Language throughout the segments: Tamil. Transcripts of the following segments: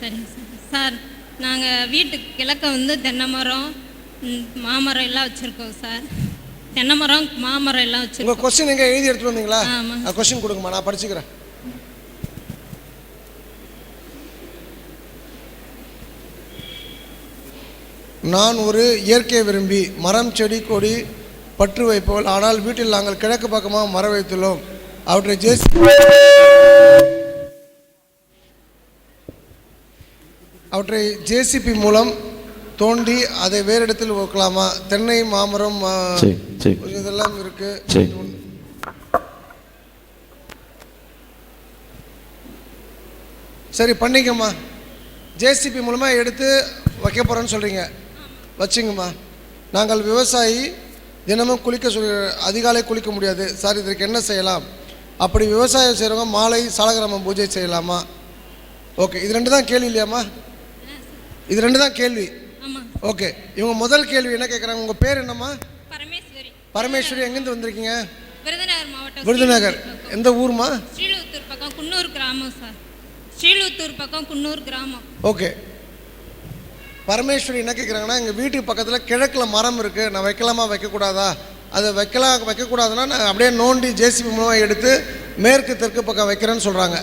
சரிங்க சார். சார் நாங்கள் வீட்டுக்கு கிழக்க வந்து தென்னை மரம் மாமரம் எல்லாம் வச்சுருக்கோம் சார். தென்னை மரம் மாமரம் எல்லாம் உங்கள் வச்சுருக்கோம் கொஸ்டின் எங்கே எழுதி எடுத்துட்டு வந்தீங்களா? ஆமாங்க. கொஸ்டின் கொடுங்கம்மா நான் படிச்சுக்கிறேன். நான் ஒரு இயற்கை விரும்பி மரம் செடி கொடி பற்று வைப்பவள். ஆனால் வீட்டில் நாங்கள் கிழக்கு பக்கமாக மரம் வைத்துள்ளோம். அவற்றை ஜேசி அவற்றை ஜேசிபி மூலம் தோண்டி அதை வேறு இடத்தில் வைக்கலாமா? தென்னை மாமரம் இதெல்லாம் இருக்கு. சரி. பண்ணிக்கம்மா. ஜேசிபி மூலமாக எடுத்து வைக்க போகிறோன்னு சொல்கிறீங்க வச்சுங்கம்மா. நாங்கள் விவசாயி தினமும் குளிக்க சொல்லி அதிகாலை குளிக்க முடியாது. சார் இதற்கு என்ன செய்யலாம்? அப்படி விவசாயம் செய்கிறவங்க மாலை சாலகிராம பூஜை செய்யலாமா? ஓகே இது ரெண்டு தான் கேள்வி இல்லையாம்மா? இது ரெண்டு தான் கேள்வி. ஓகே. இவங்க முதல் கேள்வி என்ன கேட்குறாங்க உங்கள் பேர் என்னம்மா? பரமேஸ்வரி. பரமேஸ்வரி எங்கேருந்து வந்திருக்கீங்க? விருதுநகர் மாவட்டம் விருதுநகர். எந்த ஊர்மா? ஸ்ரீலூத்தூர் பக்கம் குன்னூர் கிராமம் சார். ஸ்ரீலூத்தூர் பக்கம் குன்னூர் கிராமம். ஓகே. பரமேஸ்வரி என்ன கேட்குறாங்கன்னா எங்கள் வீட்டுக்கு பக்கத்தில் கிழக்கில் மரம் இருக்குது நான் வைக்கலாமா வைக்கக்கூடாதா? அதை வைக்கலாம் வைக்கக்கூடாதுன்னா நான் அப்படியே நோண்டி ஜேசிபி மூலமாக எடுத்து மேற்கு தெற்கு பக்கம் வைக்கிறேன்னு சொல்கிறாங்க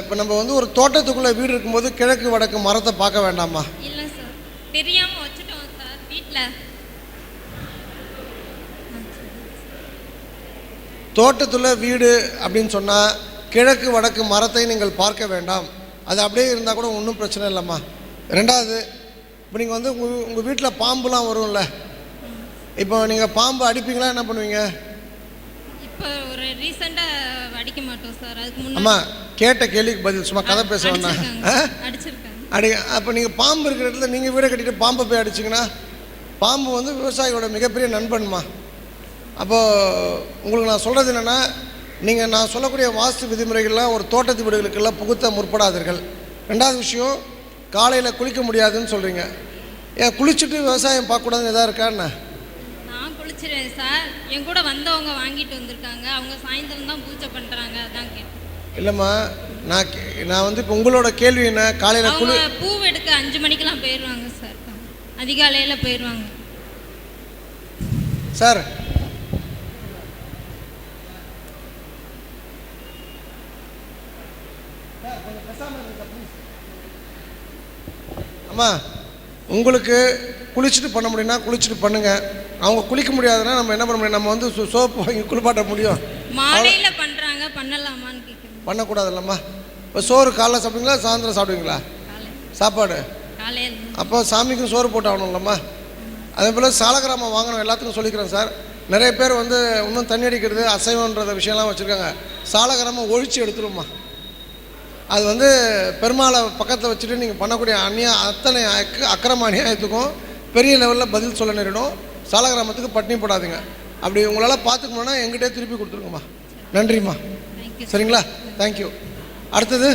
இப்போ நம்ம வந்து ஒரு தோட்டத்துக்குள்ளே வீடு இருக்கும்போது கிழக்கு வடக்கு மரத்தை பார்க்க வேண்டாமா? இல்லை சார் தெரியாமல் வச்சுட்டோம் சார் வீட்டில் தோட்டத்தில் வீடு அப்படின்னு சொன்னால் கிழக்கு வடக்கு மரத்தை நீங்கள் பார்க்க வேண்டாம். அது அப்படியே இருந்தால் கூட ஒன்றும் பிரச்சனை இல்லைம்மா. ரெண்டாவது இப்போ நீங்கள் வந்து உங்கள் உங்கள் வீட்டில் பாம்புலாம் வரும்ல. இப்போ நீங்கள் பாம்பு அடிப்பீங்களா என்ன பண்ணுவீங்க? இப்போ ஒரு ரீசெண்டாக அடிக்க மாட்டோம் சார் அதுக்கு முன்னாடி அம்மா கேட்ட கேள்விக்கு பதில் சும்மா கதை பேச? அடிச்சிருக்காங்க அடி அப்போ நீங்கள் பாம்பு இருக்கிற இடத்துல நீங்கள் வீடை கட்டிட்டு பாம்பை போய் அடிச்சிங்கன்னா பாம்பு வந்து விவசாயியோட மிகப்பெரிய நண்பன்மா. அப்போது உங்களுக்கு நான் சொல்கிறது என்னென்னா நீங்கள் நான் சொல்லக்கூடிய வாஸ்து விதிமுறைகள்லாம் ஒரு தோட்டத்து வீடுகளுக்கெல்லாம் புகுத்த முற்படாதீர்கள். ரெண்டாவது விஷயம் காலையில் குளிக்க முடியாதுன்னு சொல்கிறீங்க ஏன் குளிச்சுட்டு விவசாயம் பார்க்கக்கூடாதுன்னு எதாவது இருக்கா குளிச்சிருவேன் சார். என் கூட வந்தவங்க வாங்கிட்டு வந்திருக்காங்க. அவங்க சாயந்தரம் தான் பூஜை பண்ணுறாங்க அதான் கேட்டேன். இல்லைம்மா நான் கே- நான் வந்து இப்போ உங்களோட கேள்வி என்ன? காலையில் குளி அவங்க பூ எடுக்க அஞ்சு மணிக்கெல்லாம் போயிடுவாங்க சார். அதிகாலையில் போயிடுவாங்க சார். அம்மா. உங்களுக்கு குளிச்சுட்டு பண்ண முடியும்னா குளிச்சுட்டு பண்ணுங்க. அவங்க குளிக்க முடியாதுன்னா நம்ம என்ன பண்ண முடியும்? நம்ம வந்து சோப்பு வாங்கி குளிப்பாட்ட முடியும். மாலையில் பண்ணுறாங்க பண்ணலாமான்னு கேட்குறேன் பண்ணக்கூடாதுல்லம்மா. இப்போ சோறு காலைல சாப்பிடுவீங்களா சாயந்தரம் சாப்பிடுவீங்களா? சாப்பாடு. அப்போ சாமிக்கும் சோறு போட்டு ஆகணும்லம்மா. அதே போல் சாலக்கிராமம் வாங்கணும் எல்லாத்துக்கும் சொல்லிக்கிறேன் சார். நிறைய பேர் வந்து இன்னும் தண்ணி அடிக்கிறது அசைவன்ற விஷயம்லாம் வச்சுருக்காங்க. சாலக்கிராமம் ஒழிச்சு எடுத்துருமா அது வந்து பெருமாளை பக்கத்தில் வச்சுட்டு நீங்கள் பண்ணக்கூடிய அந்நிய அத்தனை அக்க அக்கிரம அநியாயத்துக்கும் பெரிய லெவலில் பதில் சொல்ல நேரிடும். சாலக்கிராமத்துக்கு பட்டினி போடாதீங்க. அப்படி உங்களால் பார்த்துக்கணுன்னா எங்கிட்டே திருப்பி கொடுத்துருங்கம்மா. நன்றிம்மா. சரிங்களா? தேங்க்யூ அடுத்தது?